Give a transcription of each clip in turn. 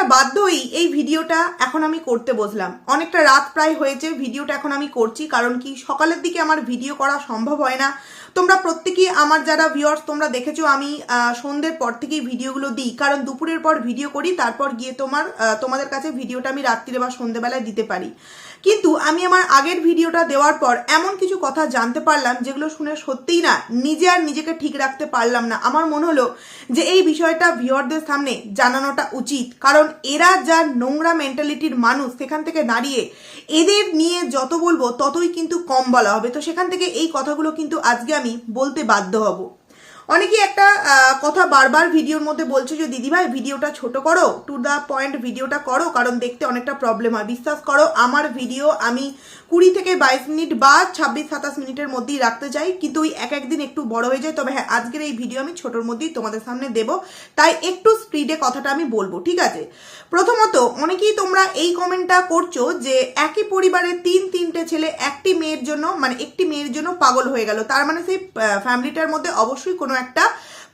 একটা বাধ্যই এই ভিডিওটা এখন আমি করতে বসলাম। অনেকটা রাত প্রায় হয়েছে, ভিডিওটা এখন আমি করছি, কারণ কি সকালের দিকে আমার ভিডিও করা সম্ভব হয় না। তোমরা প্রত্যেকেই, আমার যারা ভিউয়ার্স তোমরা দেখেছ আমি সন্ধ্যের পর থেকেই ভিডিওগুলো দিই। কারণ দুপুরের পর ভিডিও করি, তারপর গিয়ে তোমার তোমাদের কাছে ভিডিওটা আমি রাত্রিরে বা সন্ধ্যেবেলায় দিতে পারি। কিন্তু আমি আমার আগের ভিডিওটা দেওয়ার পর এমন কিছু কথা জানতে পারলাম যেগুলো শুনে সত্যিই না নিজে আর নিজেকে ঠিক রাখতে পারলাম না। আমার মনে হলো যে এই বিষয়টা ভিওরদের সামনে জানানোটা উচিত। কারণ এরা যা নোংরা মেন্টালিটির মানুষ, সেখান থেকে দাঁড়িয়ে এদের নিয়ে যত বলব ততই কিন্তু কম বলা হবে। তো সেখান থেকে এই কথাগুলো কিন্তু আজকে আমি বলতে বাধ্য হব। অনেকেই একটা কথা বারবার ভিডিওর মধ্যে বলছো যে দিদিভাই ভিডিওটা ছোট করো টু দ্য পয়েন্ট ভিডিওটা করো, কারণ দেখতে অনেকটা প্রবলেম হয় বিশ্বাস করো। আমার ভিডিও আমি কুড়ি থেকে বাইশ মিনিট বা ছাব্বিশ, সাতাশ মিনিটের মধ্যেই রাখতে চাই, কিন্তু ওই এক একদিন একটু বড় হয়ে যায়। তবে হ্যাঁ আজকের এই ভিডিও আমি ছোটোর মধ্যেই তোমাদের সামনে দেব। তাই একটু স্পিডে কথাটা আমি বলব, ঠিক আছে? প্রথমত, অনেকেই তোমরা এই কমেন্টটা করছ যে, একই পরিবারের তিন, তিনটে ছেলে একটি মেয়ের জন্য মানে একটি মেয়ের জন্য পাগল হয়ে গেল। তার মানে সেই ফ্যামিলিটার মধ্যে অবশ্যই কোনো একটা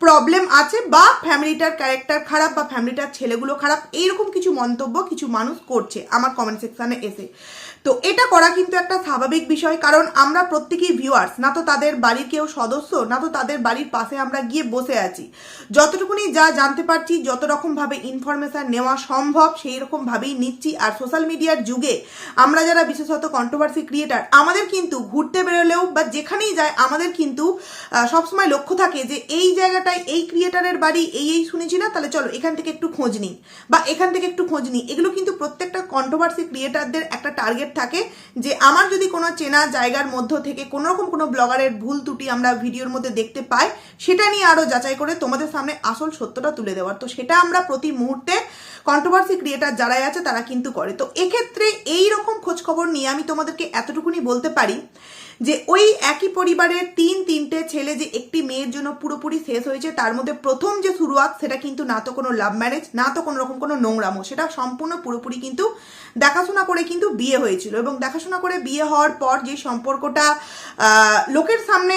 প্রবলেম আছে বা ফ্যামিলিটার ক্যারেক্টার খারাপ বা ফ্যামিলিটার ছেলেগুলো খারাপ, এইরকম কিছু মন্তব্য কিছু মানুষ করছে আমার কমেন্ট সেকশানে এসে। তো এটা করা কিন্তু একটা স্বাভাবিক বিষয়, কারণ আমরা প্রত্যেকেই ভিউয়ার্স না তো তাদের বাড়ির কেউ সদস্য, না তো তাদের বাড়ির পাশে আমরা গিয়ে বসে আছি। যতটুকুনি যা জানতে পারছি, যত রকমভাবে ইনফরমেশন নেওয়া সম্ভব, সেই রকমভাবেই নিচ্ছি। আর সোশ্যাল মিডিয়ার যুগে আমরা যারা বিশেষত কন্ট্রোভার্সি ক্রিয়েটার আমাদের কিন্তু ঘুরতে বেরোলেও বা যেখানেই যায়, আমাদের কিন্তু সবসময় লক্ষ্য থাকে যে এই জায়গাটায় এই ক্রিয়েটারের বাড়ি, এই এই শুনেছি না? তাহলে চলো, এখান থেকে একটু খোঁজ নিই। বা এখান থেকে একটু খোঁজ নিই। এগুলো কিন্তু প্রত্যেকটা কন্ট্রোভার্সি ক্রিয়েটারদের একটা টার্গেট থাকে যে আমার যদি কোনো চেনা জায়গার মধ্য থেকে কোনো রকম কোনো ব্লগারের ভুল ত্রুটি আমরা ভিডিওর মধ্যে দেখতে পাই, সেটা নিয়ে আরও যাচাই করে তোমাদের সামনে আসল সত্যটা তুলে দেওয়ার। তো সেটা আমরা প্রতি মুহূর্তে কন্ট্রোভার্সি ক্রিয়েটার যারাই আছে তারা কিন্তু করে। তো এক্ষেত্রে এই রকম খোঁজখবর নিয়ে আমি তোমাদেরকে এতটুকুনি বলতে পারি যে ওই একই পরিবারের তিন, তিনটে ছেলে যে একটি মেয়ের জন্য পুরোপুরি শেষ হয়েছে, তার মধ্যে প্রথম যে শুরুয়াত, সেটা কিন্তু না তো কোনো লাভ ম্যারেজ না তো কোনো রকম কোনো নোংরামো, সেটা সম্পূর্ণ পুরোপুরি কিন্তু দেখাশোনা করে কিন্তু বিয়ে হয়েছিল। এবং দেখাশোনা করে বিয়ে হওয়ার পর যে সম্পর্কটা লোকের সামনে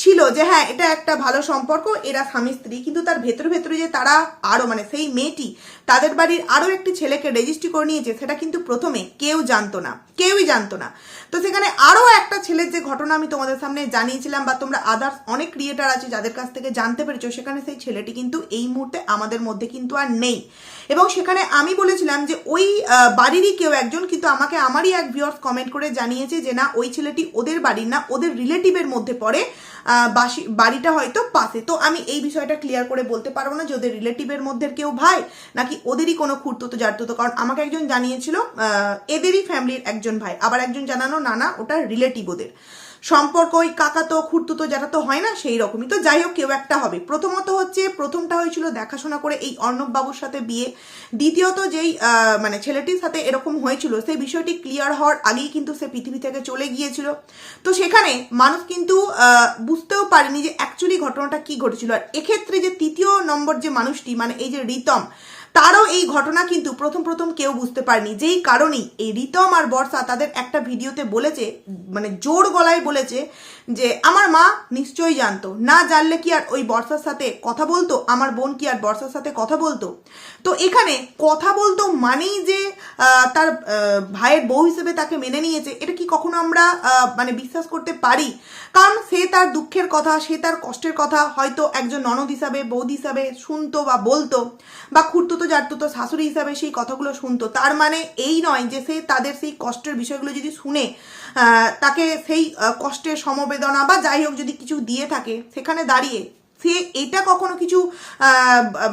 ছিল যে হ্যাঁ এটা একটা ভালো সম্পর্ক, এরা স্বামী স্ত্রী। কিন্তু তার ভেতরে ভেতরে যে তারা আরও মানে সেই মেয়েটি, তাদের বাড়ির আরও একটি ছেলেকে রেজিস্ট্রি করে নিয়েছে, সেটা কিন্তু প্রথমে কেউ জানতো না। কেউই জানতো না। তো সেখানে আরও একটা ছেলের যে ঘটনা আমি তোমাদের সামনে জানিয়েছিলাম, বা তোমরা আদার্স অনেক ক্রিয়েটার আছে যাদের কাছ থেকে জানতে পেরেছ, সেখানে সেই ছেলেটি কিন্তু এই মুহূর্তে আমাদের মধ্যে কিন্তু আর নেই। এবং সেখানে আমি বলেছিলাম যে, ওই বাড়িরই কেউ একজন কিন্তু আমাকে, আমারই এক ভিউয়ার্স কমেন্ট করে জানিয়েছে যে, না, ওই ছেলেটি ওদের বাড়ির না, ওদের রিলেটিভের মধ্যে পড়ে। বাসি বাড়িটা হয়তো পাশে। তো আমি এই বিষয়টা ক্লিয়ার করে বলতে পারব না যে ওদের রিলেটিভের মধ্যে কেউ ভাই, নাকি ওদেরই কোনো খুঁড়তো জারতো কারণ আমাকে একজন জানিয়েছিল এদেরই ফ্যামিলির একজন ভাই। আবার একজন জানানো, না না, ওটা রিলেটিভ ওদের। সম্পর্ক ওই কাকা তো খুঁড়তো যারা তো হয় না, সেই রকমই। তো যাই হোক, কেউ একটা হবে। প্রথমত হচ্ছে, প্রথমটা হয়েছিল দেখাশোনা করে এই অর্ণববাবুর সাথে বিয়ে। দ্বিতীয়ত যেই মানে ছেলেটির সাথে এরকম হয়েছিল, সেই বিষয়টি ক্লিয়ার হওয়ার আগেই কিন্তু সে পৃথিবী থেকে চলে গিয়েছিল। তো সেখানে মানুষ কিন্তু বুঝতেও পারেনি যে অ্যাকচুয়ালি ঘটনাটা কি ঘটেছিল। আর এক্ষেত্রে যে তৃতীয় নম্বর যে মানুষটি মানে এই যে রিতম তারও এই ঘটনা কিন্তু প্রথম প্রথম কেউ বুঝতে পারেনি। যেই কারণেই এই রিতম আর বর্ষা তাদের একটা ভিডিওতে বলেছে মানে জোর গলায় বলেছে যে আমার মা নিশ্চয়ই জানতো। না জানলে কি আর ওই বর্ষার সাথে কথা বলতো? আমার বোন কি আর বর্ষার সাথে কথা বলতো? তো এখানে কথা বলতো মানেই যে তার ভাইয়ের বউ হিসেবে তাকে মেনে নিয়েছে, এটা কি কখনো আমরা মানে বিশ্বাস করতে পারি? কারণ সে তার দুঃখের কথা, সে তার কষ্টের কথা হয়তো একজন ননদ হিসাবে, বৌদি হিসাবে শুনতো বা বলতো, বা খুঁড়তো তো জানতো তো শাশুড়ি হিসাবে সেই কথাগুলো শুনতো। তার মানে এই নয় যে সে তাদের সেই কষ্টের বিষয়গুলো যদি শুনে তাকে সেই কষ্টের সমবেদনা বা যাই হোক যদি কিছু দিয়ে থাকে সেখানে দাঁড়িয়ে, সে এটা কখনো কিছু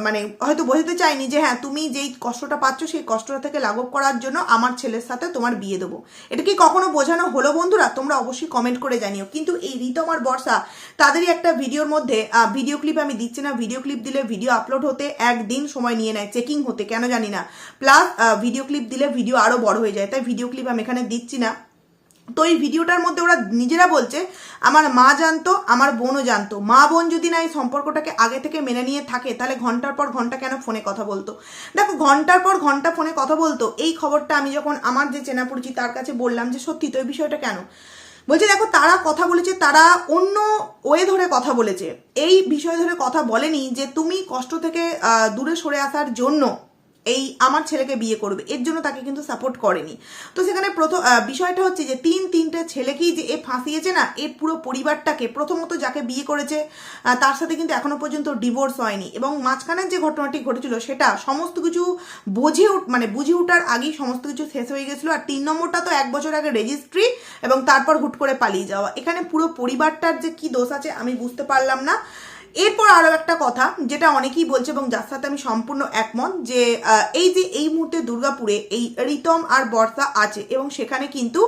মানে হয়তো বোঝাতে চায়নি যে হ্যাঁ তুমি যেই কষ্টটা পাচ্ছ সেই কষ্টটা থেকে লাঘব করার জন্য আমার ছেলের সাথে তোমার বিয়ে দেবো। এটা কি কখনো বোঝানো হলো বন্ধুরা? তোমরা অবশ্যই কমেন্ট করে জানিও। কিন্তু এই আর বর্ষা, তাদেরই একটা ভিডিওর মধ্যে ভিডিও ক্লিপ আমি দিচ্ছি না। ভিডিও ক্লিপ দিলে ভিডিও আপলোড হতে একদিন সময় নিয়ে নেয় চেকিং হতে, কেন জানি না। প্লাস ভিডিও ক্লিপ দিলে ভিডিও আরও বড় হয়ে যায়। তাই ভিডিও ক্লিপ আমি এখানে দিচ্ছি না। তো এই ভিডিওটার মধ্যে ওরা নিজেরা বলছে, আমার মা জানতো, আমার বোনও জানতো। মা বোন যদি না এই সম্পর্কটাকে আগে থেকে মেনে নিয়ে থাকে, তাহলে ঘণ্টার পর ঘণ্টা কেন ফোনে কথা বলতো? দেখো, ঘণ্টার পর ঘণ্টা ফোনে কথা বলতো। এই খবরটা আমি যখন আমার যে চেনা পরিচিত তার কাছে বললাম যে, সত্যি তো এই বিষয়টা কেন? বলছে, দেখো, তারা কথা বলেছে, তারা অন্য ওয়ে ধরে কথা বলেছে। এই বিষয় ধরে কথা বলেনি যে, তুমি কষ্ট থেকে দূরে সরে আসার জন্য এই আমার ছেলেকে বিয়ে করবে, এর জন্য তাকে কিন্তু সাপোর্ট করেনি। তো সেখানে প্রথম বিষয়টা হচ্ছে যে তিন তিনটে ছেলেকেই যে এ ফাঁসিয়েছে না, এর পুরো পরিবারটাকে, প্রথমত যাকে বিয়ে করেছে তার সাথে কিন্তু এখনও পর্যন্ত ডিভোর্স হয়নি এবং মাঝখানের যে ঘটনাটি ঘটেছিল সেটা সমস্ত কিছু বুঝে মানে বুঝে ওঠার আগেই সমস্ত কিছু শেষ হয়ে গেছিল আর তিন নম্বরটা তো এক বছর আগে রেজিস্ট্রি এবং তারপর হুট করে পালিয়ে যাওয়া। এখানে পুরো পরিবারটার যে কি দোষ আছে আমি বুঝতে পারলাম না। এরপর আরও একটা কথা, যেটা অনেকেই বলছে এবং যার সাথে আমি সম্পূর্ণ একমত, যে এই যে এই মুহূর্তে দুর্গাপুরে এই রিতম আর বর্ষা আছে এবং সেখানে কিন্তু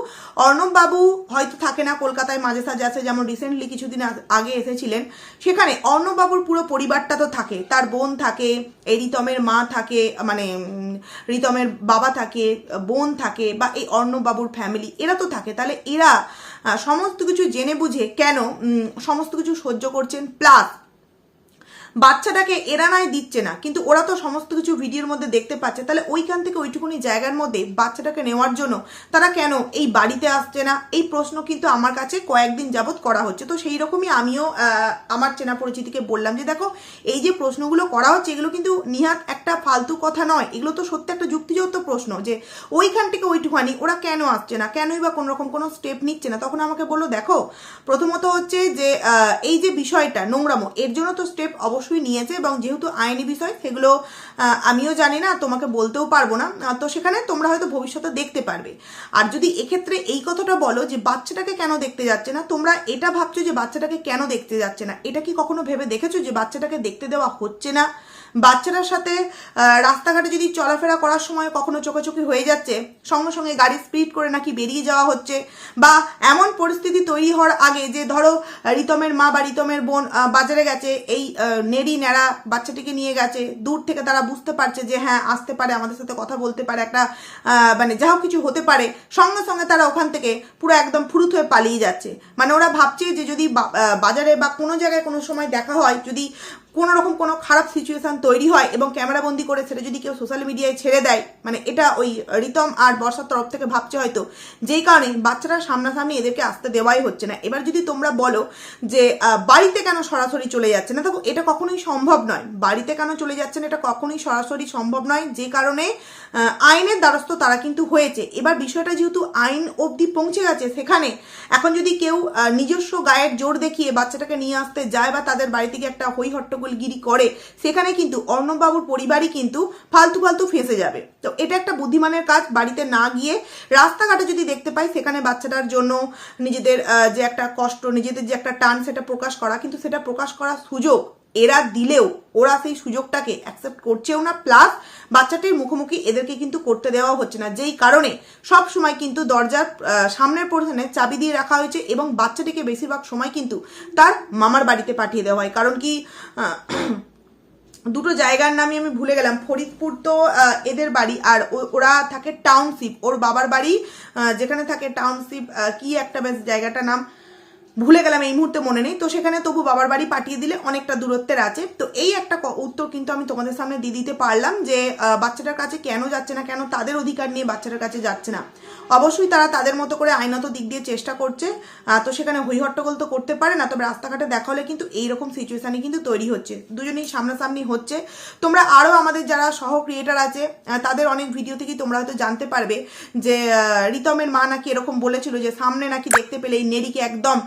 অর্ণববাবু হয়তো থাকে না, কলকাতায় মাঝে সাঝে আছে, যেমন রিসেন্টলি কিছুদিন আগে এসেছিলেন। সেখানে অর্ণব বাবুর পুরো পরিবারটা তো থাকে, তার বোন থাকে, এই রিতমের মা থাকে মানে রিতমের বাবা থাকে, বোন থাকে বা এই অর্ণব বাবুর ফ্যামিলি এরা তো থাকে। তাহলে এরা সমস্ত কিছু জেনে বুঝে কেন সমস্ত কিছু সহ্য করছেন? প্লাস বাচ্চাটাকে এরা নয় দিচ্ছে না, কিন্তু ওরা তো সমস্ত কিছু ভিডিওর মধ্যে দেখতে পাচ্ছে। তাহলে ওইখান থেকে ওইটুকুনি জায়গার মধ্যে বাচ্চাটাকে নেওয়ার জন্য তারা কেন এই বাড়িতে আসছে না? এই প্রশ্ন কিন্তু আমার কাছে কয়েকদিন যাবৎ করা হচ্ছে। তো সেই রকমই আমিও আমার চেনা পরিচিতিকে বললাম যে, দেখো, এই যে প্রশ্নগুলো করা হচ্ছে, এগুলো কিন্তু নিহাত একটা ফালতু কথা নয়। এগুলো তো সত্যি একটা যুক্তিযুক্ত প্রশ্ন যে, ওইখান থেকে ওইটুখানি ওরা কেন আসছে না? কেনই বা কোনো রকম কোনো স্টেপ নিচ্ছে না? তখন আমাকে বলল, দেখো, প্রথমত হচ্ছে যে এই যে বিষয়টা নোংরামো, এর জন্য তো স্টেপ অবশ্যই নিয়েছে এবং যেহেতু আইনি বিষয়, সেগুলো আমিও জানি না, তোমাকে বলতেও পারব না। তো সেখানে তোমরা হয়তো ভবিষ্যতে দেখতে পারবে। আর যদি এক্ষেত্রে এই কথাটা বলো যে বাচ্চাটাকে কেন দেখতে যাচ্ছে না, তোমরা এটা ভাবছ যে বাচ্চাটাকে কেন দেখতে যাচ্ছে না? এটা কি কখনো ভেবে দেখেছ যে বাচ্চাটাকে দেখতে দেওয়া হচ্ছে না? বাচ্চাটার সাথে রাস্তাঘাটে যদি চলাফেরা করার সময় কখনো চোখাচোখি হয়ে যাচ্ছে, সঙ্গে সঙ্গে গাড়ি স্পিড করে নাকি বেরিয়ে যাওয়া হচ্ছে বা এমন পরিস্থিতি তৈরি হওয়ার আগে যে ধরো, রিতমের মা বা রিতমের বোন বাজারে গেছে, এই নেড়ি নেড়া বাচ্চাটিকে নিয়ে গেছে, দূর থেকে তারা বুঝতে পারছে যে হ্যাঁ আসতে পারে, আমাদের সাথে কথা বলতে পারে, একটা মানে যা কিছু হতে পারে, সঙ্গে সঙ্গে তারা ওখান থেকে পুরো একদম ফুরুত হয়ে পালিয়ে যাচ্ছে। মানে ওরা ভাবছে যে যদি বাজারে বা কোনো জায়গায় কোনো সময় দেখা হয়, যদি কোনো রকম কোনো খারাপ সিচুয়েশান তৈরি হয় এবং ক্যামেরা বন্দি করে সেটা যদি কেউ সোশ্যাল মিডিয়ায় ছেড়ে দেয় মানে এটা ওই রিতম আর বর্ষার তরফ থেকে ভাবছে হয়তো, যেই কারণে বাচ্চারা সামনাসামনি এদেরকে আসতে দেওয়াই হচ্ছে না। এবার যদি তোমরা বলো যে বাড়িতে কেন সরাসরি চলে যাচ্ছে না? দেখো, এটা কখনোই সম্ভব নয়। বাড়িতে কেন চলে যাচ্ছে না এটা কখনোই সরাসরি সম্ভব নয়। যে কারণে আইনের দ্বারস্থ তারা কিন্তু হয়েছে। এবার বিষয়টা যেহেতু আইন অবধি পৌঁছে গেছে সেখানে, এখন যদি কেউ নিজস্ব গায়ের জোর দেখিয়ে বাচ্চাটাকে নিয়ে আসতে যায় বা তাদের বাড়ি থেকে একটা হই হট্টগোলগিরি করে, সেখানে কিন্তু অর্ণববাবুর পরিবারই কিন্তু ফালতু ফালতু ফেঁসে যাবে। তো এটা একটা বুদ্ধিমানের কাজ, বাড়িতে না গিয়ে রাস্তাঘাটে যদি দেখতে পাই, সেখানে বাচ্চাটার জন্য নিজেদের যে একটা কষ্ট, নিজেদের যে একটা টান, সেটা প্রকাশ করা, কিন্তু সেটা প্রকাশ করার সুযোগ এরা দিলেও, ওরা সেই সুযোগটাকে অ্যাকসেপ্ট করছেও না প্লাস বাচ্চাটির মুখোমুখি এদেরকে কিন্তু করতে দেওয়া হচ্ছে না। যেই কারণে সব সময় কিন্তু দরজার সামনের পোর্শনে চাবি দিয়ে রাখা হয়েছে এবং বাচ্চাটিকে বেশিরভাগ সময় কিন্তু তার মামার বাড়িতে পাঠিয়ে দেওয়া হয়। কারণ কি দুটো জায়গার নামই আমি ভুলে গেলাম। ফরিদপুর তো এদের বাড়ি আর ওরা থাকে টাউনশিপ ওর বাবার বাড়ি যেখানে থাকে টাউনশিপ কি একটা বেশ জায়গাটার নাম? ভুলে গেলাম, এই মুহূর্তে মনে নেই। তো সেখানে তবু বাবার বাড়ি পাঠিয়ে দিলে অনেকটা দূরত্বের আছে। তো এই একটা উত্তর কিন্তু আমি তোমাদের সামনে দিয়ে দিতে পারলাম যে বাচ্চাটার কাছে কেন যাচ্ছে না, কেন তাদের অধিকার নিয়ে বাচ্চাটার কাছে যাচ্ছে না। অবশ্যই তারা তাদের মতো করে আইনত দিক দিয়ে চেষ্টা করছে। তো সেখানে হইহট্টগোল তো করতে পারে না, তবে রাস্তাঘাটে দেখা হলে কিন্তু এইরকম সিচুয়েশানই কিন্তু তৈরি হচ্ছে। দুজনেই সামনাসামনি হচ্ছে। তোমরা আরও আমাদের যারা সহ ক্রিয়েটার আছে তাদের অনেক ভিডিও থেকেই তোমরা হয়তো জানতে পারবে যে রিতমের মা নাকি এরকম বলেছিল যে, সামনে নাকি দেখতে পেলে এই নেরিকে একদম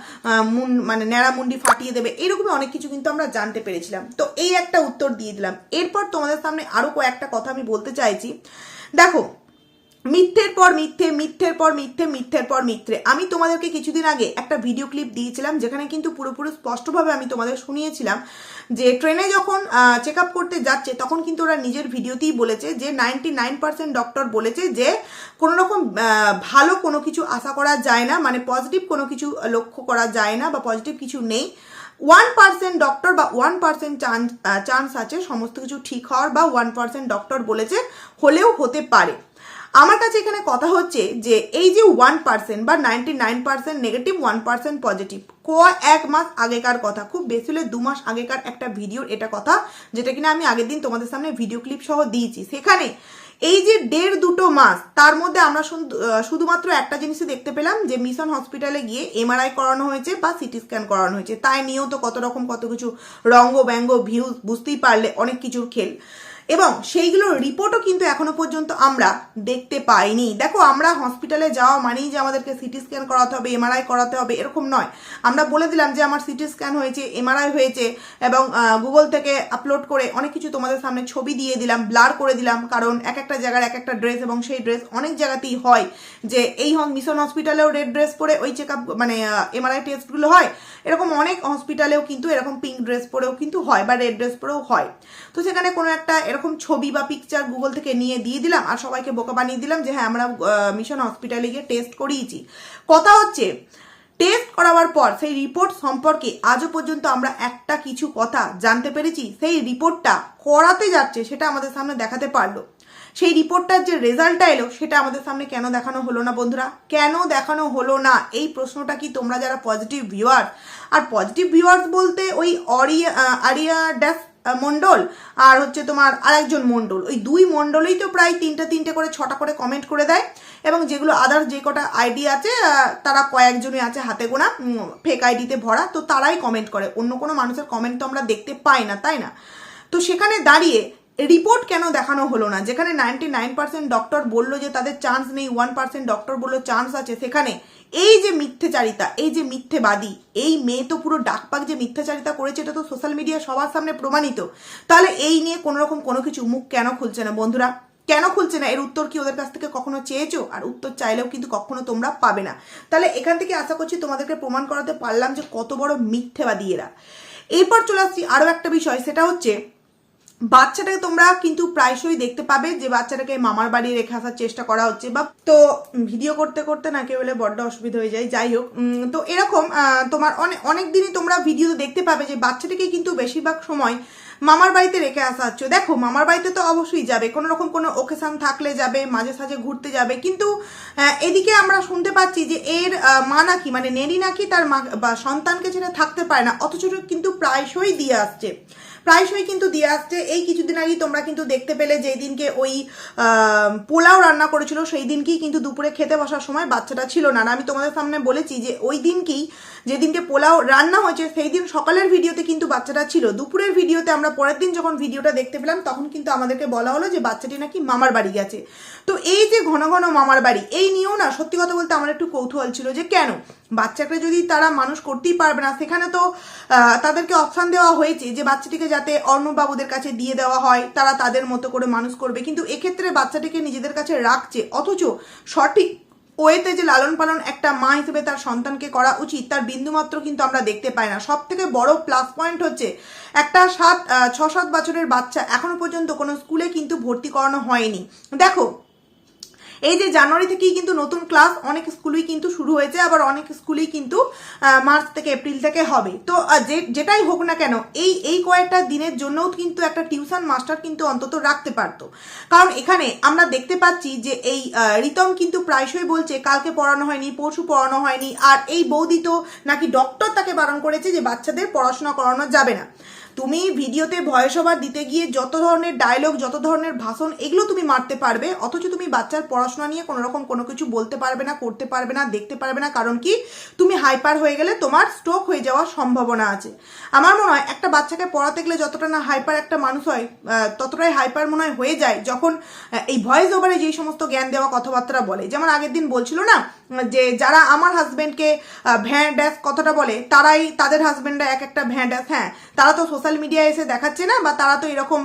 মুন মানে ন্যাড়ামুন্ডি ফাটিয়ে দেবে, এরকমই অনেক কিছু কিন্তু আমরা জানতে পেরেছিলাম। তো এই একটা উত্তর দিয়ে দিলাম। এরপর তোমাদের সামনে আরও কয়েকটা কথা আমি বলতে চাইছি। দেখো মিথ্যের পর মিথ্যে, মিথ্যের পর মিথ্যে, মিথ্যের পর মিথ্যে। আমি তোমাদেরকে কিছুদিন আগে একটা ভিডিও ক্লিপ দিয়েছিলাম, যেখানে কিন্তু পুরোপুরি স্পষ্টভাবে আমি তোমাদের শুনিয়েছিলাম যে ট্রেনে যখন চেক আপ করতে যাচ্ছে, তখন কিন্তু ওরা নিজের ভিডিওতেই বলেছে যে নাইনটি নাইন পার্সেন্ট ডক্টর বলেছে যে কোনো রকম ভালো কোনো কিছু আশা করা যায় না মানে পজিটিভ কোনো কিছু লক্ষ্য করা যায় না বা পজিটিভ কিছু নেই। ওয়ান পার্সেন্ট ডক্টর বা ওয়ান পার্সেন্ট চান্স চান্স আছে, সমস্ত কিছু ঠিক হওয়ার বা ওয়ান পার্সেন্ট ডক্টর বলেছে, হলেও হতে পারে। আমার কাছে এখানে কথা হচ্ছে যে এই যে ওয়ান পার্সেন্ট বা ninety nine percent negative one percent positive ক এক মাস আগেকার কথা? খুব বেশি হলে দু মাস আগেকার একটা ভিডিওর এটা কথা, যেটা কিনা আমি আগের দিন তোমাদের সামনে ভিডিও ক্লিপ সহ দিয়েছি। সেখানে এই যে দেড় দুটো মাস, তার মধ্যে আমরা শুধু- শুধুমাত্র একটা জিনিসই দেখতে পেলাম যে মিশন হসপিটালে গিয়ে এমআরআই করানো হয়েছে বা সিটি স্ক্যান করানো হয়েছে। তাই নিয়েও তো কত রকম কত কিছু রঙ্গ ব্যঙ্গ ভিউ বুঝতেই পারলে অনেক কিছুর খেল। এবং সেইগুলোর রিপোর্টও কিন্তু এখনও পর্যন্ত আমরা দেখতে পাইনি। দেখো, আমরা হসপিটালে যাওয়া মানেই যে আমাদেরকে সিটি স্ক্যান করাতে হবে এমআরআই করাতে হবে, এরকম নয়। আমরা বলে দিলাম যে আমার সিটি স্ক্যান হয়েছে এমআরআই হয়েছে এবং গুগল থেকে আপলোড করে অনেক কিছু তোমাদের সামনে ছবি দিয়ে দিলাম ব্লার করে দিলাম। কারণ এক একটা জায়গার এক একটা ড্রেস এবং সেই ড্রেস অনেক জায়গাতেই হয় যে এই মিশন হসপিটালেও রেড ড্রেস পরে ওই চেক মানে এমআরআই টেস্টগুলো হয়। এরকম অনেক হসপিটালেও কিন্তু এরকম পিঙ্ক ড্রেস পরেও কিন্তু হয় বা রেড ড্রেস পরেও হয়। তো সেখানে কোনো একটা এরকম ছবি বা পিকচার গুগল থেকে নিয়ে দিয়ে দিলাম আর সবাইকে বোকা বানিয়ে দিলাম যে হ্যাঁ আমরা মিশন হসপিটালে গিয়ে টেস্ট করিয়েছি। কথা হচ্ছে টেস্ট করাবার পর সেই রিপোর্ট সম্পর্কে আজও পর্যন্ত আমরা একটা কিছু কথা জানতে পেরেছি, সেই রিপোর্টটা করাতে যাচ্ছে সেটা আমাদের সামনে দেখাতে পারল। সেই রিপোর্টটার যে রেজাল্টটা এলো সেটা আমাদের সামনে কেন দেখানো হলো না বন্ধুরা? কেন দেখানো হলো না? এই প্রশ্নটা কি তোমরা যারা পজিটিভ ভিউয়ার্স আর পজিটিভ ভিউয়ার্স বলতে ওই অরিয়া আরিয়া ড্যাস মন্ডল আর হচ্ছে তোমার আরেকজন মন্ডল ওই দুই মন্ডলেই তো প্রায় তিনটে তিনটে করে, ছটা করে কমেন্ট করে দেয় এবং যেগুলো আদার্স যে কটা আইডি আছে তারা কয়েকজনই আছে হাতে গোনা ফেক আইডিতে ভরা, তো তারাই কমেন্ট করে। অন্য কোনো মানুষের কমেন্ট তো আমরা দেখতে পাই না, তাই না? তো সেখানে দাঁড়িয়ে রিপোর্ট কেন দেখানো হলো না? যেখানে নাইনটি নাইন পার্সেন্ট ডক্টর বলল যে তাদের চান্স নেই ওয়ান পার্সেন্ট ডক্টর বলল চান্স আছে সেখানে এই যে মিথ্যেচারিতা, এই যে মিথ্যেবাদী, এই মেয়ে তো পুরো ডাকপাক যে মিথ্যাচারিতা করেছে, এটা তো সোশ্যাল মিডিয়া সবার সামনে প্রমাণিত। তাহলে এই নিয়ে কোনো রকম কোনো কিছু মুখ কেন খুলছে না বন্ধুরা? কেন খুলছে না? এর উত্তর কি ওদের কাছ থেকে কখনো চেয়েছো? আর উত্তর চাইলেও কিন্তু কখনো তোমরা পাবে না। তাহলে এখান থেকে আশা করছি তোমাদেরকে প্রমাণ করাতে পারলাম যে কত বড় মিথ্যেবাদী এরা। এরপর চলে আসছি আরও একটা বিষয়, সেটা হচ্ছে বাচ্চাটাকে তোমরা কিন্তু প্রায়শই দেখতে পাবে যে বাচ্চাটাকে মামার বাড়ি রেখে আসার চেষ্টা করা হচ্ছে বা তো ভিডিও করতে করতে না কেউ বলে বড্ড অসুবিধা হয়ে যায়, যাই হোক। তো এরকম তোমার অনেক অনেক দিনই তোমরা ভিডিও দেখতে পাবে যে বাচ্চাটাকে কিন্তু বেশিরভাগ সময় মামার বাড়িতে রেখে আসা হচ্ছে। দেখো, মামার বাড়িতে তো অবশ্যই যাবে, কোনো রকম কোনো ওকেশন থাকলে যাবে, মাঝে সাঝে ঘুরতে যাবে, কিন্তু এদিকে আমরা শুনতে পাচ্ছি যে এর মা নাকি মানে নেরি নাকি তার মা বা সন্তানকে ছেড়ে থাকতে পারে না, অথচ কিন্তু প্রায়শই দিয়ে আসছে। প্রায়শই কিন্তু দিয়ে আসছে। এই কিছুদিন আগেই তোমরা কিন্তু দেখতে পেলে যেই দিনকে ওই পোলাও রান্না করেছিল, সেই দিনকেই কিন্তু দুপুরে খেতে বসার সময় বাচ্চাটা ছিল না। আমি তোমাদের সামনে বলেছি যে ওই দিনকেই যেদিনকে পোলাও রান্না হয়েছে, সেই দিন সকালের ভিডিওতে কিন্তু বাচ্চাটা ছিল। দুপুরের ভিডিওতে আমরা পরের দিন যখন ভিডিওটা দেখতে পেলাম, তখন কিন্তু আমাদেরকে বলা হলো যে বাচ্চাটি নাকি মামার বাড়ি গেছে। তো এই যে ঘন ঘন মামার বাড়ি, এই নিয়েও না সত্যি কথা বলতে আমার একটু কৌতূহল ছিল যে কেন? বাচ্চাকে যদি তারা মানুষ করতেই পারবে না, সেখানে তো তাদেরকে অপশান দেওয়া হয়েছে যে বাচ্চাটিকে যাতে অর্ণবাবুদের কাছে দিয়ে দেওয়া হয়, তারা তাদের মতো করে মানুষ করবে। কিন্তু এক্ষেত্রে বাচ্চাটিকে নিজেদের কাছে রাখছে, অথচ সঠিক ওয়েতে যে লালন পালন একটা মা হিসেবে তার সন্তানকে করা উচিত, তার বিন্দুমাত্র কিন্তু আমরা দেখতে পাই না। সব থেকে বড় প্লাস পয়েন্ট হচ্ছে, একটা সাত ছ সাত বছরের বাচ্চা এখনও পর্যন্ত কোনো স্কুলে কিন্তু ভর্তি করানো হয়নি। দেখো এই যে জানুয়ারি থেকেই কিন্তু নতুন ক্লাস অনেক স্কুলেই কিন্তু শুরু হয়েছে, আবার অনেক স্কুলেই কিন্তু মার্চ থেকে এপ্রিল থেকে হবে। তো যে, যেটাই হোক না কেন, এই এই কয়েকটা দিনের জন্যও কিন্তু একটা টিউশন মাস্টার কিন্তু অন্তত রাখতে পারতো। কারণ এখানে আমরা দেখতে পাচ্ছি যে এই রিতম কিন্তু প্রায়শই বলছে, কালকে পড়ানো হয়নি, পরশু পড়ানো হয়নি। আর এই বৌদি তো নাকি ডক্টর তাকে বারণ করেছে যে বাচ্চাদের পড়াশোনা করানো যাবে না। তুমি ভিডিওতে ভয়েস ওভার দিতে গিয়ে যত ধরনের ডায়লগ যত ধরনের ভাষণ, এগুলো তুমি মারতে পারবে। অথচ তুমি বাচ্চার পড়াশোনা নিয়ে কোনো রকম কোনো কিছু বলতে পারবে না, করতে পারবে না, দেখতে পারবে না। কারণ কি? তুমি হাইপার হয়ে গেলে তোমার স্ট্রোক হয়ে যাওয়ার সম্ভাবনা আছে। আমার মনে হয় একটা বাচ্চাকে পড়াতে গেলে যতটা না হাইপার একটা মানুষ হয় ততটাই হাইপার মনে হয় হয়ে যায়। যখন এই ভয়েস ওভারে যেই সমস্ত জ্ঞান দেওয়া কথাবার্তা বলে, যেমন আগের দিন বলছিল না যে যারা আমার হাজব্যান্ডকে ভ্যাঁ ড্যাস কথাটা বলে, তারাই তাদের হাজব্যান্ডরা এক একটা ভ্যাঁ ড্যাস হ্যাঁ। তারা তো সোশ্যাল মিডিয়ায় এসে দেখাচ্ছে না, বা তারা তো এরকম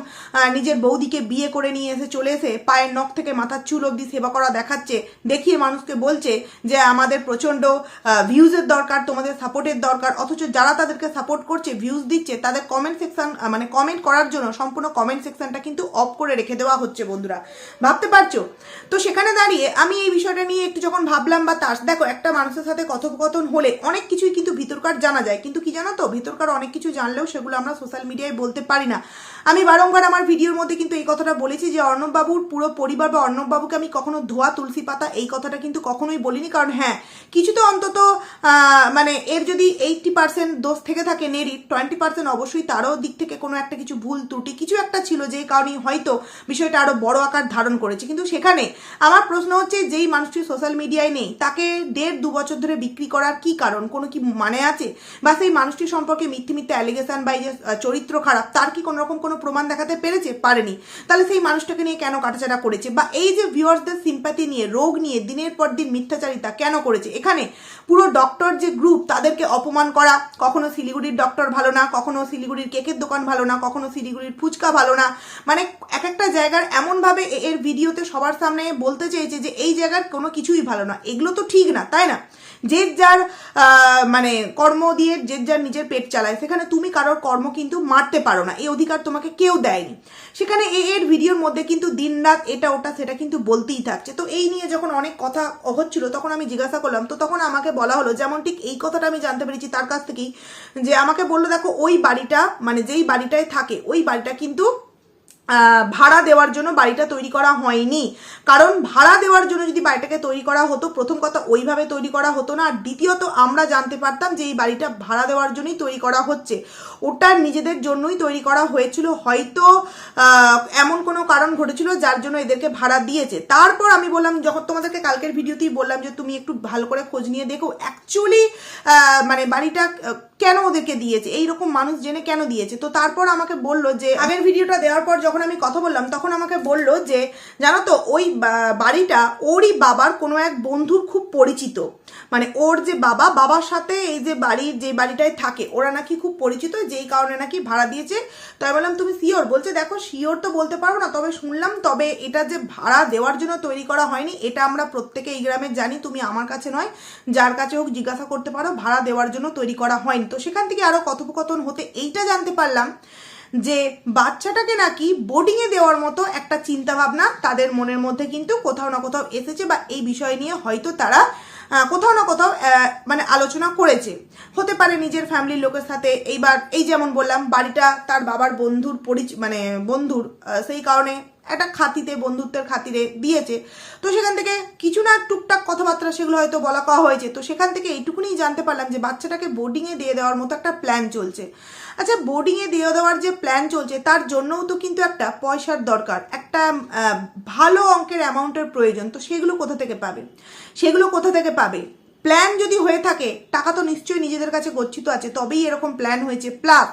নিজের বৌদিকে বিয়ে করে নিয়ে এসে চলে এসে পায়ের নখ থেকে মাথার চুল অব্দি সেবা করা দেখাচ্ছে, দেখিয়ে মানুষকে বলছে যে আমাদের প্রচণ্ড ভিউজের দরকার, তোমাদের সাপোর্টের দরকার, অথচ যারা তাদেরকে সাপোর্ট করছে ভিউজ দিচ্ছে, তাদের কমেন্ট সেকশন মানে কমেন্ট করার জন্য সম্পূর্ণ কমেন্ট সেকশনটা কিন্তু অফ করে রেখে দেওয়া হচ্ছে, বন্ধুরা। ভাবতে পারছ? তো সেখানে দাঁড়িয়ে আমি এই বিষয়টা নিয়ে একটু যখন ভাবলাম বা তার দেখো, একটা মানুষের সাথে কথোপকথন হলে অনেক কিছুই কিন্তু ভিতরকার জানা যায়। কিন্তু কি জানো তো, ভিতরকার অনেক কিছু জানলেও সেগুলো আমরা সোশ্যাল মিডিয়ায় বলতে পারি না। আমি বারংবার আমার ভিডিওর মধ্যে কিন্তু এই কথাটা বলেছি যে অর্ণববাবুর পুরো পরিবার বা অর্ণববাবুকে আমি কখনো ধোয়া, তুলসী পাতা এই কথাটা কিন্তু কখনোই বলিনি। কারণ হ্যাঁ কিছু তো অন্তত মানে এর যদি এইটটি পার্সেন্ট দোষ থেকে থাকে নেরি টোয়েন্টি পার্সেন্ট অবশ্যই তারও দিক থেকে কোনো একটা কিছু ভুল, ত্রুটি, কিছু একটা ছিল যেই কারণে হয়তো বিষয়টা আরও বড় আকার ধারণ করেছে। কিন্তু সেখানে আমার প্রশ্ন হচ্ছে, যেই মানুষটি সোশ্যাল মিডিয়ায় নেই, তাকে দেড় দু বছর ধরে বিক্রি করার কি কারণ? কোনো কি মানে আছে? বা সেই মানুষটি সম্পর্কে মিথ্যে মিথ্যে অ্যালিগেশন বা এই যে চরিত্র খারাপ, তার কি কোনো রকম কোনো প্রমাণ দেখাতে পেরেছে? পারেনি। তাহলে সেই মানুষটাকে নিয়ে কেন কাটাচাড়া করেছে? বা এই যে ভিউয়ার্সদের সিম্প্যাথি নিয়ে, রোগ নিয়ে, দিনের পর দিন মিথ্যাচারিতা কেন করেছে? এখানে পুরো ডক্টর যে গ্রুপ তাদেরকে অপমান করা, কখনো শিলিগুড়ির ডক্টর ভালো না, কখনো শিলিগুড়ির কেকের দোকান ভালো না, কখনো শিলিগুড়ির ফুচকা ভালো না। মানে এক একটা জায়গার এমনভাবে এর ভিডিওতে সবার সামনে বলতে চেয়েছে যে, এই জায়গার কোনো কিছুই ভালো না। এগুলো তো ঠিক না, তাই না? যে যার মানে কর্ম দিয়ে যে যার নিজের পেট চালায়, সেখানে তুমি কারোর কর্ম কিন্তু মারতে পারো না। এই অধিকার তোমাকে কেউ দেয়নি। সেখানে এ, এর ভিডিওর মধ্যে কিন্তু দিন রাত এটা, ওটা, সেটা কিন্তু বলতেই থাকছে। তো এই নিয়ে যখন অনেক কথা হচ্ছিল তখন আমি জিজ্ঞাসা করলাম, তো তখন আমাকে বলা হলো, যেমন ঠিক এই কথাটা আমি জানতে পেরেছি তার কাছ থেকেই, যে আমাকে বলল, দেখো, ওই বাড়িটা মানে যেই বাড়িটায় থাকে, ওই বাড়িটা কিন্তু ভাড়া দেওয়ার জন্য বাড়িটা তৈরি করা হয়নি। কারণ ভাড়া দেওয়ার জন্য যদি বাড়িটাকে তৈরি করা হতো, প্রথম কথা ওইভাবে তৈরি করা হতো না। আর দ্বিতীয়ত, আমরা জানতে পারতাম যে এই বাড়িটা ভাড়া দেওয়ার জন্যই তৈরি করা হচ্ছে। ওটা নিজেদের জন্যই তৈরি করা হয়েছিল। হয়তো এমন কোনো কারণ ঘটেছিল যার জন্য এদেরকে ভাড়া দিয়েছে। তারপর আমি বললাম, যখন তোমাদেরকে কালকের ভিডিওতেই বললাম যে, তুমি একটু ভালো করে খোঁজ নিয়ে দেখো। অ্যাকচুয়ালি মানে বাড়িটা কেন ওদেরকে দিয়েছে? এই রকম মানুষ জেনে কেন দিয়েছে? তো তারপর আমাকে বলল যে, আগের ভিডিওটা দেওয়ার পর যখন আমি কথা বললাম, তখন আমাকে বলল যে, জানো তো, ওই বাড়িটা ওরই বাবার কোনো এক বন্ধুর খুব পরিচিত। মানে ওর যে বাবা, বাবার সাথে এই যে বাড়ির যে বাড়িটায় থাকে, ওরা নাকি খুব পরিচিত, যেই কারণে নাকি ভাড়া দিয়েছে। তো আমি বললাম, তুমি শিওর বলছে, দেখো শিওর তো বলতে পারো না, তবে শুনলাম, তবে এটা যে ভাড়া দেওয়ার জন্য তৈরি করা হয়নি, এটা আমরা প্রত্যেকে এই গ্রামে জানি, তুমি আমার কাছে নয়। যার কাছে হোক জিজ্ঞাসা করতে পারো, ভাড়া দেওয়ার জন্য তৈরি করা হয়নি। তো সেখান থেকে আরও কথোপকথন হতে এইটা জানতে পারলাম যে বাচ্চাটাকে নাকি বোর্ডিংয়ে দেওয়ার মতো একটা চিন্তা ভাবনা তাদের মনের মধ্যে কিন্তু কোথাও না কোথাও এসেছে বা এই বিষয় নিয়ে হয়তো তারা কোথাও না কোথাও মানে আলোচনা করেছে। হতে পারে নিজের ফ্যামিলির লোকের সাথে এইবার, এই যেমন বললাম, বাড়িটা তার বাবার বন্ধুর পরিচ মানে বন্ধুর সেই কারণে একটা খাতিতে, বন্ধুত্বের খাতিরে দিয়েছে। তো সেখান থেকে কিছু না টুকটাক কথাবার্তা সেগুলো হয়তো বলা কওয়া হয়েছে। তো সেখান থেকে এইটুকুনি জানতে পারলাম যে বাচ্চাটাকে বোর্ডিংয়ে দিয়ে দেওয়ার মতো একটা প্ল্যান চলছে। আচ্ছা বোর্ডিংয়ে দিয়ে দেওয়ার যে প্ল্যান চলছে, তার জন্যও তো কিন্তু একটা পয়সার দরকার, একটা ভালো অঙ্কের অ্যামাউন্টের প্রয়োজন। তো সেগুলো কোথা থেকে পাবে? সেগুলো কোথা থেকে পাবে? প্ল্যান যদি হয়ে থাকে, টাকা তো নিশ্চয়ই নিজেদের কাছে গচ্ছিত আছে, তবেই এরকম প্ল্যান হয়েছে। প্লাস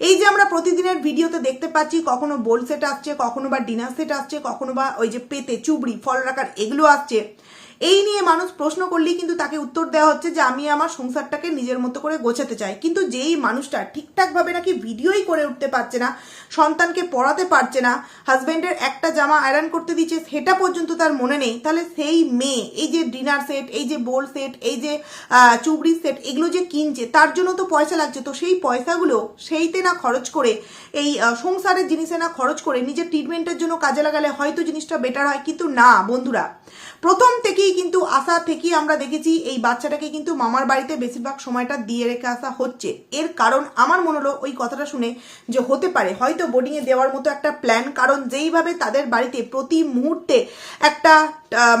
এই যে আমরা প্রতিদিনের ভিডিওতে দেখতে পাচ্ছি, কখনো বোল সেট আসছে, কখনো বা ডিনার সেট আসছে, কখনো বা ওই যে পেতে, চুবড়ি, ফল রাখার এগুলো আসছে। এই নিয়ে মানুষ প্রশ্ন করলেই কিন্তু তাকে উত্তর দেওয়া হচ্ছে যে আমি আমার সংসারটাকে নিজের মতো করে গোছাতে চাই। কিন্তু যেই মানুষটা ঠিকঠাকভাবে নাকি ভিডিওই করে উঠতে পারছে না, সন্তানকে পড়াতে পারছে না হাজবেন্ডের একটা জামা আয়রন করতে দিচ্ছে, সেটা পর্যন্ত তার মনে নেই। তাহলে সেই মেয়ে, এই যে ডিনার সেট এই যে বোল সেট এই যে চুবড়ির সেট এগুলো যে কিনছে, তার জন্য তো পয়সা লাগছে। তো সেই পয়সাগুলো সেইতে না খরচ করে, এই সংসারের জিনিসে না খরচ করে নিজের ট্রিটমেন্টের জন্য কাজে লাগালে হয়তো জিনিসটা বেটার হয়। কিন্তু না, বন্ধুরা, প্রথম থেকেই কিন্তু আসা থেকে আমরা দেখেছি এই বাচ্চাটাকে কিন্তু মামার বাড়িতে বেশিরভাগ সময়টা দিয়ে রেখে আসা হচ্ছে। এর কারণ আমার মনে হলো ওই কথাটা শুনে যে হতে পারে, হয়তো বোর্ডিংয়ে দেওয়ার মতো একটা প্ল্যান কারণ যেইভাবে তাদের বাড়িতে প্রতি মুহূর্তে একটা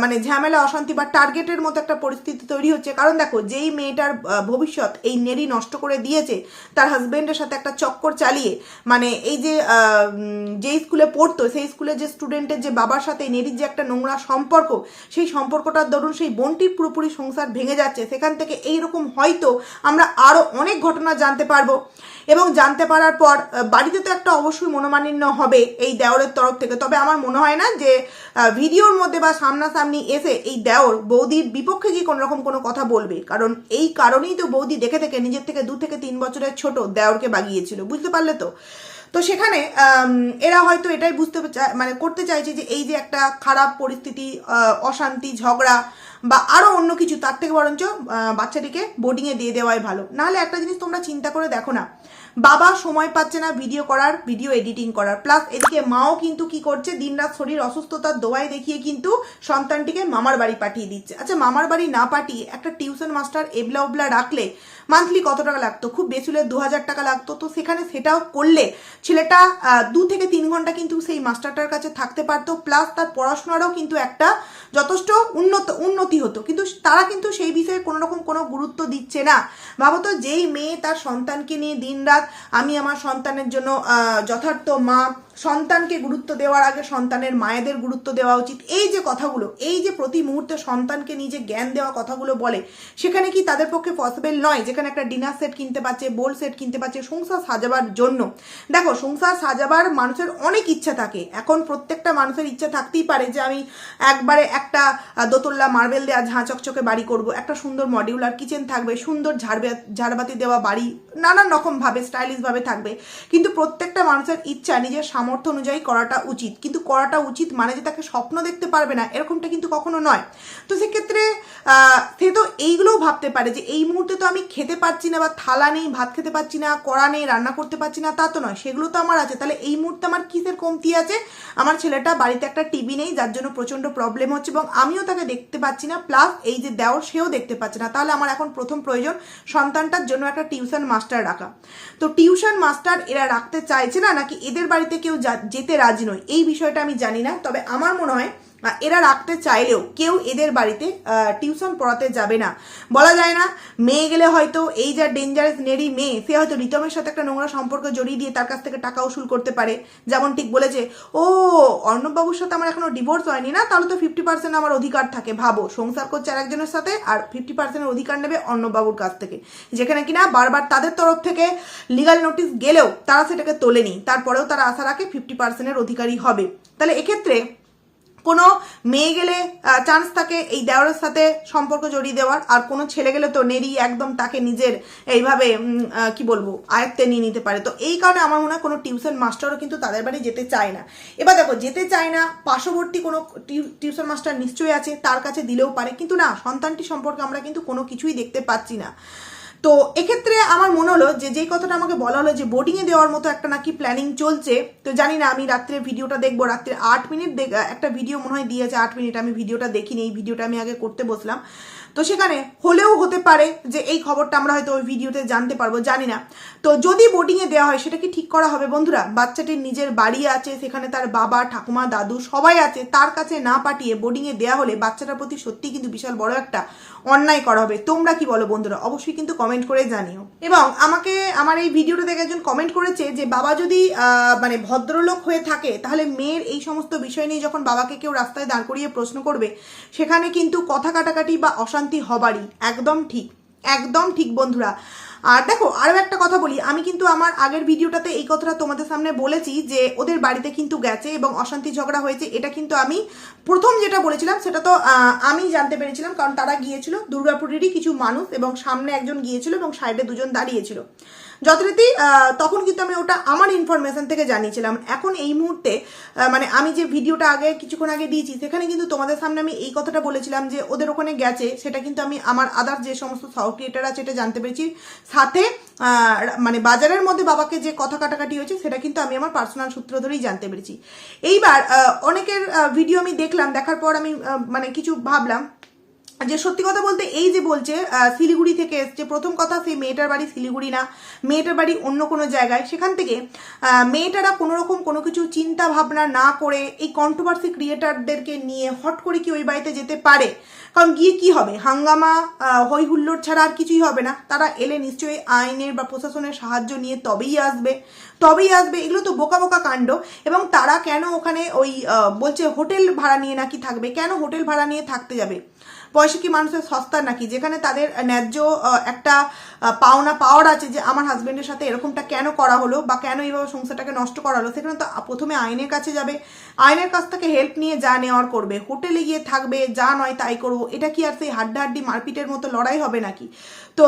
মানে ঝামেলা, অশান্তি বা টার্গেটের মতো একটা পরিস্থিতি তৈরি হচ্ছে। কারণ দেখো, যেই মেয়েটার ভবিষ্যৎ এই নেরি নষ্ট করে দিয়েছে, তার হাজবেন্ডের সাথে একটা চক্কর চালিয়ে মানে এই যে যেই স্কুলে পড়তো, সেই স্কুলে যে স্টুডেন্টের যে বাবার সাথে নেরির যে একটা নোংরা সম্পর্ক, সেই সম্পর্কটার দরুন সেই বোনটির পুরোপুরি সংসার ভেঙে যাচ্ছে। সেখান থেকে এইরকম হয়তো আমরা আরও অনেক ঘটনা জানতে পারব। এবং জানতে পারার পর বাড়িতে তো একটা অবশ্যই মনোমালিন্য হবে এই দেওরের তরফ থেকে। তবে আমার মনে হয় না যে ভিডিওর মধ্যে বা সামনাসামনি এসে এই দেওর বৌদির বিপক্ষে গিয়ে কোনো রকম কোনো কথা বলবে। কারণ এই কারণেই তো বৌদি দেখে দেখে নিজের থেকে দু থেকে তিন বছরের ছোট দেওরকে বাগিয়েছিল। বুঝতে পারলে তো? তো সেখানে এরা হয়তো এটাই বুঝতে মানে করতে চাইছে যে, এই যে একটা খারাপ পরিস্থিতি অশান্তি, ঝগড়া বা আরও অন্য কিছু, তার থেকে বরঞ্চ বাচ্চাটিকে বোর্ডিংয়ে দিয়ে দেওয়াই ভালো। নাহলে একটা জিনিস তোমরা চিন্তা করে দেখো না। বাবা সময় পাচ্ছে না ভিডিও করার ভিডিও এডিটিং করার। প্লাস এদিকে মাও কিন্তু কি করছে, দিনরাত শরীর অসুস্থতার দোয়াই দেখিয়ে কিন্তু সন্তানটিকে মামার বাড়ি পাঠিয়ে দিচ্ছে। আচ্ছা মামার বাড়ি না পাঠিয়ে একটা টিউশন মাস্টার এবলা ওবলা রাখলে মান্থলি কত টাকা লাগতো? খুব বেশি হলে দু হাজার টাকা লাগতো। তো সেখানে সেটাও করলে ছেলেটা দু থেকে তিন ঘণ্টা কিন্তু সেই মাস্টারটার কাছে থাকতে পারতো। প্লাস তার পড়াশোনারও কিন্তু একটা যথেষ্ট উন্নত, উন্নতি হতো। কিন্তু তারা কিন্তু সেই বিষয়ে কোনোরকম কোনো গুরুত্ব দিচ্ছে না। ভাবতো যেই মেয়ে তার সন্তানকে নিয়ে দিনরাত আমি আমার সন্তানের জন্য যথার্থ মা সন্তানকে গুরুত্ব দেওয়ার আগে সন্তানের মায়েদের গুরুত্ব দেওয়া উচিত। এই যে কথাগুলো এই যে প্রতি মুহূর্তে সন্তানকে নিজে জ্ঞান দেওয়া কথাগুলো বলে সেখানে কি তাদের পক্ষে পসিবল নয়? যেখানে একটা ডিনার সেট কিনতে পারছে বোল সেট কিনতে পারছে সংসার সাজাবার জন্য। দেখো সংসার সাজাবার মানুষের অনেক ইচ্ছা থাকে। এখন প্রত্যেকটা মানুষের ইচ্ছা থাকতেই পারে যে আমি একবারে একটা আহ, দোতলা মার্বেল দেওয়া ঝাঁ চকচকে বাড়ি করব একটা সুন্দর মডিউলার কিচেন থাকবে সুন্দর ঝাড়বে ঝাড়বাতি দেওয়া বাড়ি নানান রকমভাবে স্টাইলিশভাবে থাকবে। কিন্তু প্রত্যেকটা মানুষের ইচ্ছা নিজের সামর্থ্য অনুযায়ী করাটা উচিত। কিন্তু করাটা উচিত মানে যে তাকে স্বপ্ন দেখতে পারবে না, এরকমটা কিন্তু কখনো নয়। তো সেক্ষেত্রে সে তো এইগুলোও ভাবতে পারে যে এই মুহূর্তে তো আমি খেতে পারছি না বা থালা নেই, ভাত খেতে পারছি না, কড়া নেই, রান্না করতে পারছি না, তা তো নয়। সেগুলো তো আমার আছে। তাহলে এই মুহূর্তে আমার কিসের কমতি আছে? আমার ছেলেটা বাড়িতে একটা টিভি নেই, যার জন্য প্রচণ্ড প্রবলেম হচ্ছে এবং আমিও তাকে দেখতে পাচ্ছি না প্লাস এই যে দেওর সেও দেখতে পাচ্ছে না। তাহলে আমার এখন প্রথম প্রয়োজন সন্তানটার জন্য একটা টিউশন মাস্টার রাখা। তো টিউশন মাস্টার এরা রাখতে চাইছে না নাকি এদের বাড়িতে কেউ যা- যেতে রাজি নয়। এই বিষয়টা আমি জানি না তবে আমার মনে হয় এরা রাখতে চাইলেও কেউ এদের বাড়িতে টিউশন পড়াতে যাবে না। বলা যায় না, মেয়ে গেলে হয়তো এই যা ডেঞ্জারাস নেরি মেয়ে, সে হয়তো রিতমের সাথে একটা নোংরা সম্পর্ক জড়িয়ে দিয়ে তার কাছ থেকে টাকা উসুল করতে পারে। যেমন ঠিক বলেছে, ও, অর্ণববাবুর সাথে আমার এখনও ডিভোর্স হয়নি না? তাহলে তো ফিফটি পার্সেন্ট আমার অধিকার থাকে, ভাবো। সংসার করছে আরেকজনের সাথে আর ফিফটি পার্সেন্টের অধিকার নেবে অর্ণববাবুর কাছ থেকে। যেখানে কিনা বারবার তাদের তরফ থেকে লিগাল নোটিশ গেলেও তারা সেটাকে তোলেনি। তারপরেও তারা আশা রাখে ফিফটি পার্সেন্টের অধিকারী হবে। তাহলে এক্ষেত্রে কোনো মেয়ে গেলে চান্স থাকে এই দেওয়ারের সাথে সম্পর্ক জড়িয়ে দেওয়ার, আর কোনো ছেলে গেলে তো নেরি একদম তাকে নিজের এইভাবে কি বলব, আয়ত্তে নিয়ে নিতে পারে। তো এই কারণে আমার মনে হয় কোনো টিউশন মাস্টারও কিন্তু তাদের বাড়ি যেতে চায় না। এবার দেখো, যেতে চায় না, পার্শ্ববর্তী কোনো টিউ- টিউশন মাস্টার নিশ্চয়ই আছে, তার কাছে দিলেও পারে। কিন্তু না, সন্তানটি সম্পর্কে আমরা কিন্তু কোনো কিছুই দেখতে পাচ্ছি না। তো এক্ষেত্রে আমার মনে হলো যে যেই কথাটা আমাকে বলা হলো যে বোর্ডিংয়ে দেওয়ার মতো একটা নাকি প্ল্যানিং চলছে, তো জানি না, আমি রাত্রে ভিডিওটা দেখব, রাত্রে আট মিনিট একটা ভিডিও মনে হয় দিয়েছে, আট মিনিট আমি ভিডিওটা দেখিনি, এই ভিডিওটা আমি আগে করতে বসলাম। তো সেখানে হলেও হতে পারে যে এই খবরটা আমরা হয়তো ওই ভিডিওতে জানতে পারব, জানি না। তো যদি বোর্ডিংয়ে দেওয়া হয়, সেটা কি ঠিক করা হবে বন্ধুরা? বাচ্চাটির নিজের বাড়ি আছে, সেখানে তার বাবা, ঠাকুমা, দাদু সবাই আছে, তার কাছে না পাঠিয়ে বোর্ডিংয়ে দেওয়া হলে বাচ্চাটার প্রতি সত্যি কিন্তু বিশাল বড় একটা অন্যায় করা হবে। তোমরা কি বলো বন্ধুরা? অবশ্যই কিন্তু কমেন্ট করে জানিও। এবং আমাকে, আমার এই ভিডিওটা দেখে একজন কমেন্ট করেছে যে, বাবা যদি মানে ভদ্রলোক হয়ে থাকে, তাহলে মেয়ের এই সমস্ত বিষয় নিয়ে যখন বাবাকে কেউ রাস্তায় দাঁড় করিয়ে প্রশ্ন করবে, সেখানে কিন্তু কথা কাটাকাটি বা অশান্তি হবারই। একদম ঠিক। একদম ঠিক বন্ধুরা। আর দেখো আরও একটা কথা বলি। আমি কিন্তু আমার আগের ভিডিওটাতে এই কথাটা তোমাদের সামনে বলেছি যে ওদের বাড়িতে কিন্তু গেছে এবং অশান্তি ঝগড়া হয়েছে। এটা কিন্তু আমি প্রথম যেটা বলেছিলাম, সেটা তো আমি জানতে পেরেছিলাম। কারণ তারা গিয়েছিল, দুর্গাপুরেরই কিছু মানুষ এবং সামনে একজন গিয়েছিল এবং সাইডে দুজন দাঁড়িয়েছিল। যথারীতি তখন কিন্তু আমি ওটা আমার ইনফরমেশন থেকে জানিয়েছিলাম। এখন এই মুহূর্তে মানে আমি যে ভিডিওটা আগে কিছুক্ষণ আগে দিয়েছি, সেখানে কিন্তু তোমাদের সামনে আমি এই কথাটা বলেছিলাম যে ওদের ওখানে গেছে, সেটা কিন্তু আমি আমার আদার যে সমস্ত সাউথ ক্রিয়েটার আছে এটা জানতে পেরেছি। সাথে মানে বাজারের মধ্যে বাবাকে যে কথা কাটাকাটি হয়েছে, সেটা কিন্তু আমি আমার পার্সোনাল সূত্র ধরেই জানতে পেরেছি। এইবার অনেকের ভিডিও আমি দেখলাম, দেখার পর আমি মানে কিছু ভাবলাম যে সত্যি কথা বলতে এই যে বলছে শিলিগুড়ি থেকে এসছে, প্রথম কথা সেই মেয়েটার বাড়ি শিলিগুড়ি না, মেয়েটার বাড়ি অন্য কোনো জায়গায়। সেখান থেকে মেয়েটারা কোনো রকম কোনো কিছু চিন্তা ভাবনা না করে এই কন্ট্রোভার্সি ক্রিয়েটারদেরকে নিয়ে হট করে কি ওই বাড়িতে যেতে পারে? কারণ গিয়ে কি হবে? হাঙ্গামা হই হুল্লোড় ছাড়া আর কিছুই হবে না। তারা এলে নিশ্চয়ই আইনের বা প্রশাসনের সাহায্য নিয়ে তবেই আসবে। তবেই আসবে, এগুলো তো বোকা বোকা কাণ্ড। এবং তারা কেন ওখানে ওই বলছে হোটেল ভাড়া নিয়ে নাকি থাকবে? কেন হোটেল ভাড়া নিয়ে থাকতে যাবে? পয়সা কি মানুষের সস্তা নাকি? যেখানে তাদের ন্যায্য একটা পাওনা পাওয়ার আছে যে আমার হাজব্যান্ডের সাথে এরকমটা কেন করা হলো বা কেন এইভাবে সংসারটাকে নষ্ট করা হলো সেখানে তো প্রথমে আইনের কাছে যাবে। আইনের কাছ থেকে হেল্প নিয়ে যা নেওয়ার করবে হোটেলে গিয়ে থাকবে, যা নয় তাই করব, এটা কি আর সেই হাড্ডাহাড্ডি মারপিটের মতো লড়াই হবে নাকি? তো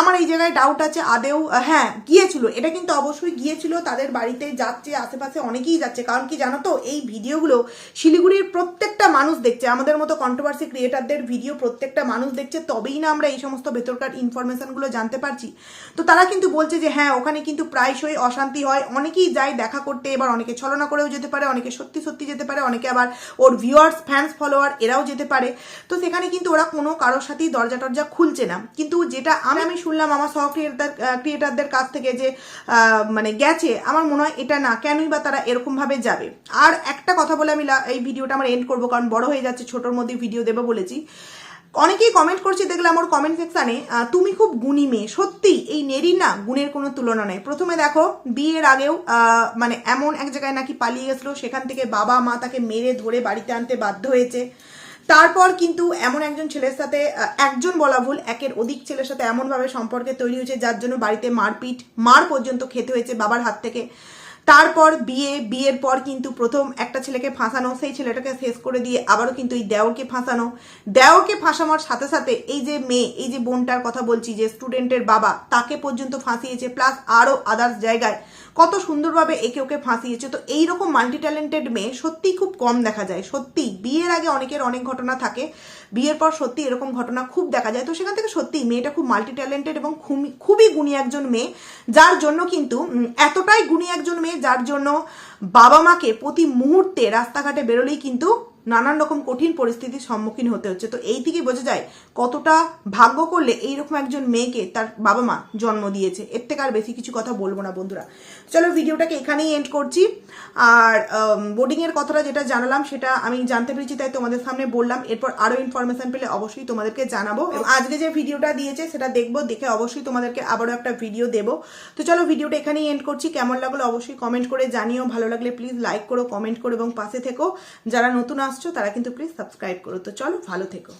আমার এই জায়গায় ডাউট আছে, আদেও হ্যাঁ গিয়েছিল, এটা কিন্তু অবশ্যই গিয়েছিল, তাদের বাড়িতে যাচ্ছে, আশেপাশে অনেকেই যাচ্ছে, কারণ কি জানো তো, এই ভিডিওগুলো শিলিগুড়ির প্রত্যেকটা মানুষ দেখছে, আমাদের মতো কন্ট্রোভার্সি ক্রিয়েটারদের ভিডিও প্রত্যেকটা মানুষ দেখছে, তবেই না আমরা এই সমস্ত ভেতরকার ইনফরমেশনগুলো জানতে পারছি। তো তারা কিন্তু বলছে যে হ্যাঁ ওখানে কিন্তু প্রায়শই অশান্তি হয়। অনেকেই যায় দেখা করতে, এবার অনেকে ছলনা করেও যেতে পারে, অনেকে সত্যি সত্যি যেতে পারে, অনেকে আবার ওর ভিউয়ার্স ফ্যান্স ফলোয়ার এরাও যেতে পারে। তো সেখানে কিন্তু ওরা কোনো কারোর সাথেই দরজা টরজা খুলছে না। কিন্তু যেটা আমি আমি শুনলাম আমার সহ ক্রিয়েটার ক্রিয়েটারদের কাছ থেকে যে মানে গেছে, আমার মনে হয় এটা না, কেনই বা তারা এরকমভাবে যাবে। আর একটা কথা বলে আমি এই ভিডিওটা আমার এন্ড করব, কারণ বড় হয়ে যাচ্ছে, ছোটোর মধ্যে ভিডিও দেবো বলেছি। অনেকেই কমেন্ট করছি দেখলাম ওর কমেন্ট সেকশানে তুমি খুব গুণী মেয়ে। সত্যি, এই নেরির না গুণের কোনো তুলনা নেই। প্রথমে দেখো, বিয়ের আগেও মানে এমন এক জায়গায় নাকি পালিয়ে গেছিল, সেখান থেকে বাবা মা তাকে মেরে ধরে বাড়িতে আনতে বাধ্য হয়েছে। তারপর কিন্তু এমন একজন ছেলের সাথে একজন বলা ভুল, একের অধিক ছেলের সাথে এমনভাবে সম্পর্কে তৈরি হয়েছে, যার জন্য বাড়িতে মারপিট, মার পর্যন্ত খেতে হয়েছে বাবার হাত থেকে। তারপর বিয়ে, বিয়ের পর কিন্তু প্রথম একটা ছেলেকে ফাঁসানো, সেই ছেলেটাকে শেষ করে দিয়ে আবারও কিন্তু এই দেওকে ফাঁসানো। দেওকে ফাঁসানোর সাথে সাথে এই যে মেয়ে, এই যে বোনটার কথা বলছি যে স্টুডেন্টের বাবা, তাকে পর্যন্ত ফাঁসিয়েছে প্লাস আরও আদার্স জায়গায়। কত সুন্দরভাবে একে ওকে ফাঁসিয়েছে। তো এইরকম মাল্টি ট্যালেন্টেড মেয়ে সত্যিই খুব কম দেখা যায় সত্যি বিয়ের আগে অনেকের অনেক ঘটনা থাকে, বিয়ের পর সত্যি এরকম ঘটনা খুব দেখা যায়। তো সেখান থেকে সত্যি মেয়েটা খুব মাল্টি ট্যালেন্টেড এবং খুবই- খুবই গুণী একজন মেয়ে, যার জন্য কিন্তু এতটাই গুণী একজন মেয়ে, যার জন্য বাবা মাকে প্রতি মুহূর্তে রাস্তাঘাটে বেরোলেই কিন্তু নানান রকম কঠিন পরিস্থিতির সম্মুখীন হতে হচ্ছে। তো এই থেকেই বোঝা যায় কতটা ভাগ্য করলে এইরকম একজন মেয়েকে তার বাবা মা জন্ম দিয়েছে। এর থেকে আর বেশি কিছু কথা বলব না, বন্ধুরা। চলো ভিডিওটাকে এখানেই এন্ড করছি। আর বোর্ডিংয়ের কথাটা যেটা জানালাম সেটা আমি জানতে পেরেছি, তাই তোমাদের সামনে বললাম। এরপর আরও ইনফরমেশন পেলে অবশ্যই তোমাদেরকে জানাব। এবং আজকে যে ভিডিওটা দিয়েছে সেটা দেখব, দেখে অবশ্যই তোমাদেরকে আবারও একটা ভিডিও দেবো। তো চলো ভিডিওটা এখানেই এন্ড করছি। কেমন লাগল অবশ্যই কমেন্ট করে জানিও। ভালো লাগলে প্লিজ লাইক করো কমেন্ট করো এবং পাশে থেকো। যারা নতুন আসছো তারা কিন্তু প্লিজ সাবস্ক্রাইব করো। তো চলো ভালো থেকো।